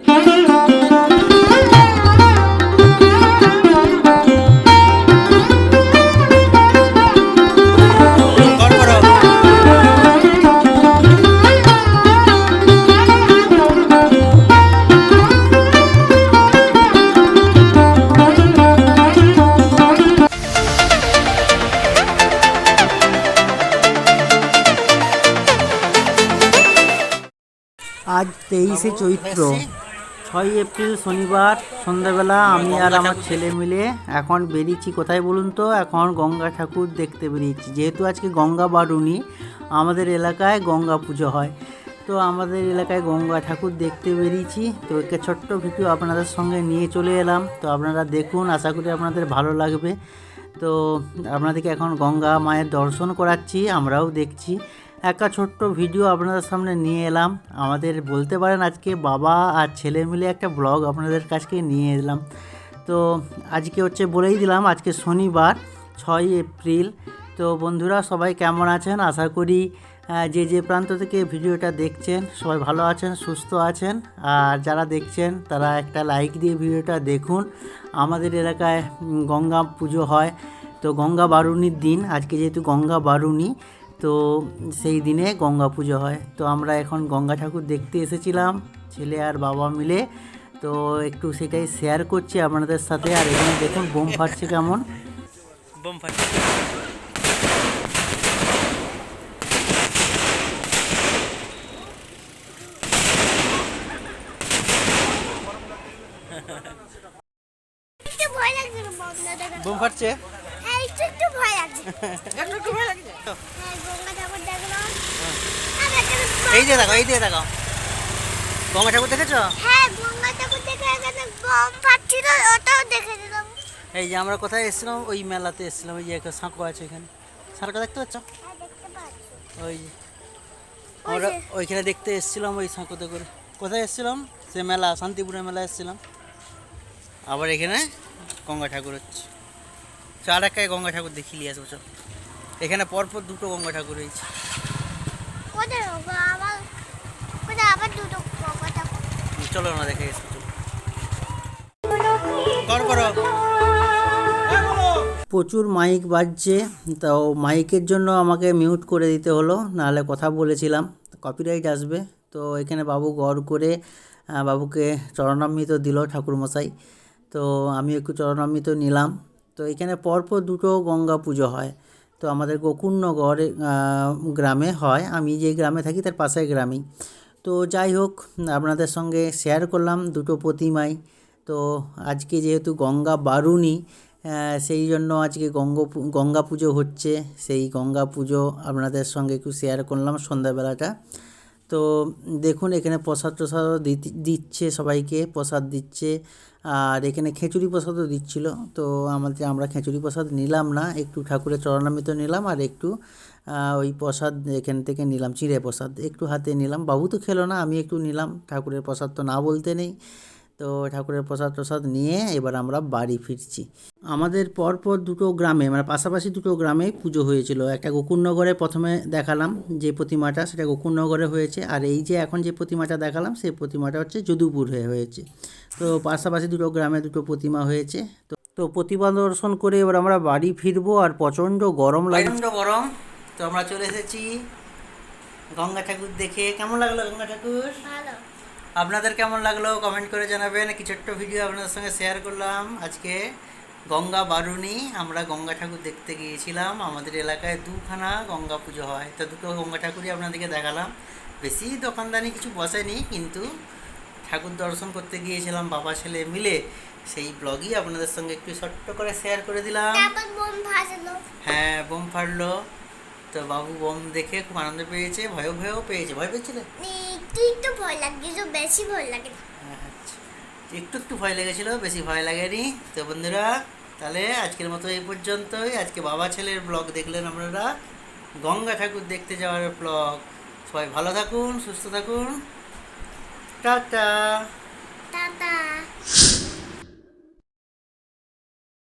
কর আজ তেইশে চৈত্র। ছয় এপ্রিল শনিবার সন্ধ্যাবেলা আমি আর আমার ছেলে মিলে এখন বেরিয়েছি। কোথায় বলুন তো? এখন গঙ্গা ঠাকুর দেখতে বেরিয়েছি। যেহেতু আজকে গঙ্গা বারুণী আমাদের এলাকায় গঙ্গা পুজো হয়। তো আমাদের এলাকায় গঙ্গা ঠাকুর দেখতে বেরিয়েছি। তো একটা ছোট্ট ভিডিও আপনাদের সঙ্গে নিয়ে চলে এলাম। তো আপনারা দেখুন আশা করি আপনাদের ভালো লাগবে। তো আপনাদেরকে এখন গঙ্গা মায়ের দর্শন করাচ্ছি আমরাও দেখছি। একটা ছোট্ট ভিডিও আপনাদের সামনে নিয়ে এলাম। আমাদের বলতে পারেন আজকে বাবা আর ছেলে মিলে একটা ব্লগ আপনাদের কাছকে নিয়ে এলাম। তো আজকে হচ্ছে বলেই দিলাম, আজকে শনিবার ছয় এপ্রিল। তো বন্ধুরা সবাই কেমন আছেন? আশা করি যে যে প্রান্ত থেকে ভিডিওটা দেখছেন, সবাই ভালো আছেন, সুস্থ আছেন। আর যারা দেখছেন, তারা একটা লাইক দিয়ে ভিডিওটা দেখুন। আমাদের এলাকায় গঙ্গা পুজো হয়। তো গঙ্গা বারুণীর দিন, আজকে যেহেতু গঙ্গা বারুণী তো সেই দিনে গঙ্গা পুজো হয়। তো আমরা এখন গঙ্গা ঠাকুর দেখতে এসেছিলাম ছেলে আর বাবা মিলে। তো একটু সেটাই শেয়ার করছি আপনাদের সাথে। আর এখানে দেখুন বোম ফাটছে কেমন। বোম ফাটছে। বোম ফাটছে? একটু একটু ভয় লাগছে। একটু একটু ভয় লাগছে? হ্যাঁ, গঙ্গা ঠাকুর দেখলাম। এই যে দেখো এই যে দেখো। গঙ্গা ঠাকুর দেখেছ? হ্যাঁ, গঙ্গা ঠাকুর দেখে এখানে বোম ফাটছিল, ওটাও দেখেছিলাম। এই যে আমরা কোথায় এসেছিলাম? ওই মেলাতে এসেছিলাম ওই যে একটা সাঁকো আছে এখানে সাঁকোটা দেখতে পাচ্ছ? হ্যাঁ, ওই আমরা ওইখানে দেখতে এসেছিলাম ওই সাঁকোতে করে। কোথায় এসেছিলাম? সে মেলা শান্তিপুরের মেলা এসেছিলাম। আবার এখানে গঙ্গা ঠাকুর হচ্ছে। চার একায় গঙ্গা ঠাকুর দেখি নিয়ে আসব চল। এখানে পরপর দুটো গঙ্গা ঠাকুর ঠাকুর? চলো না দেখে এসো চলো। করো প্রচুর মাইক বাজছে তো মাইকের জন্য আমাকে মিউট করে দিতে হলো নাহলে কথা বলেছিলাম। কপিরাইট আসবে তো এখানে বাবু গড় করে বাবুকে চরণামৃত দিল ঠাকুরমশাই। তো আমি একটু চরণামৃত নিলাম। তো এখানে পরপর দুটো গঙ্গা পুজো হয়। তো আমাদের গোকুলনগর গ্রামে হয়। আমি যে গ্রামে থাকি তার পাশের গ্রামেই। তো যাই হোক, আপনাদের সঙ্গে শেয়ার করলাম দুটো প্রতিমাই। তো আজকে যেহেতু গঙ্গা বারুণী সেই জন্য আজকে গঙ্গ গঙ্গা পুজো হচ্ছে। সেই গঙ্গা পুজো আপনাদের সঙ্গে একটু শেয়ার করলাম সন্ধ্যাবেলাটা। তো দেখুন, এখানে প্রসাদ টসাদও দিচ্ছে সবাইকে, প্রসাদ দিচ্ছে। আর এখানে খিচুড়ি প্রসাদও দিচ্ছিল। তো আমাদের, আমরা খিচুড়ি প্রসাদ নিলাম না, একটু ঠাকুরের চরণামৃত নিলাম আর একটু ওই প্রসাদ এখান থেকে নিলাম, চিঁড়ে প্রসাদ একটু হাতে নিলাম। বাবু তো খেলো না, আমি একটু নিলাম। ঠাকুরের প্রসাদ তো না বলতে নেই। তো ঠাকুরের প্রসাদ প্রসাদ নিয়ে এবার আমরা বাড়ি ফিরছি। আমাদের পরপর দুটো গ্রামে মানে পাশাপাশি দুটো গ্রামে পুজো হয়েছিল। একটা গোকুলনগরে প্রথমে দেখালাম যে প্রতিমাটা সেটা গোকুলনগরে হয়েছে। আর এই যে এখন যে প্রতিমাটা দেখালাম সেই প্রতিমাটা হচ্ছে যদুপুর হয়ে হয়েছে। তো পাশাপাশি দুটো গ্রামে দুটো প্রতিমা হয়েছে। তো তো প্রতিমা দর্শন করে এবার আমরা বাড়ি ফিরবো আর প্রচণ্ড গরম লাগে প্রচণ্ড গরম। তো আমরা চলে এসেছি গঙ্গা ঠাকুর দেখে। কেমন লাগল গঙ্গা ঠাকুর? ভালো। আপনাদের কেমন লাগল? কমেন্ট করে জানাবেন। কি ছোট্ট ভিডিও আপনাদের সঙ্গে শেয়ার করলাম। আজকে গঙ্গা বারুণী আমরা গঙ্গা ঠাকুর দেখতে গিয়েছিলাম। আমাদের এলাকায় দুখানা গঙ্গা পুজো হয়। তো দুটো গঙ্গা ঠাকুরই আপনাদেরকে দেখালাম। বেশি দোকানদানি কিছু বসেনি কিন্তু ঠাকুর দর্শন করতে গিয়েছিলাম বাবা ছেলে মিলে। সেই ব্লগই আপনাদের সঙ্গে একটু ছোট্ট করে শেয়ার করে দিলাম। হ্যাঁ বোম ফাটলো। তো বাবু বোম দেখে খুব আনন্দ পেয়েছে ভয় ভয়ও পেয়েছে। ভয় পেয়েছিলে? একটু একটু ভয় লাগছিল, বেশি ভয় লাগে। আচ্ছা। একটু একটু ভয় লেগেছিল বেশি ভয় লাগেনি। তো বন্ধুরা তাহলে আজকের মতো এই পর্যন্তই। আজকে বাবা ছেলের ব্লগ দেখলেন আপনারা। গঙ্গা ঠাকুর দেখতে যাওয়ার ব্লগ। সবাই ভালো থাকুন সুস্থ থাকুন। টাটা। টাটা।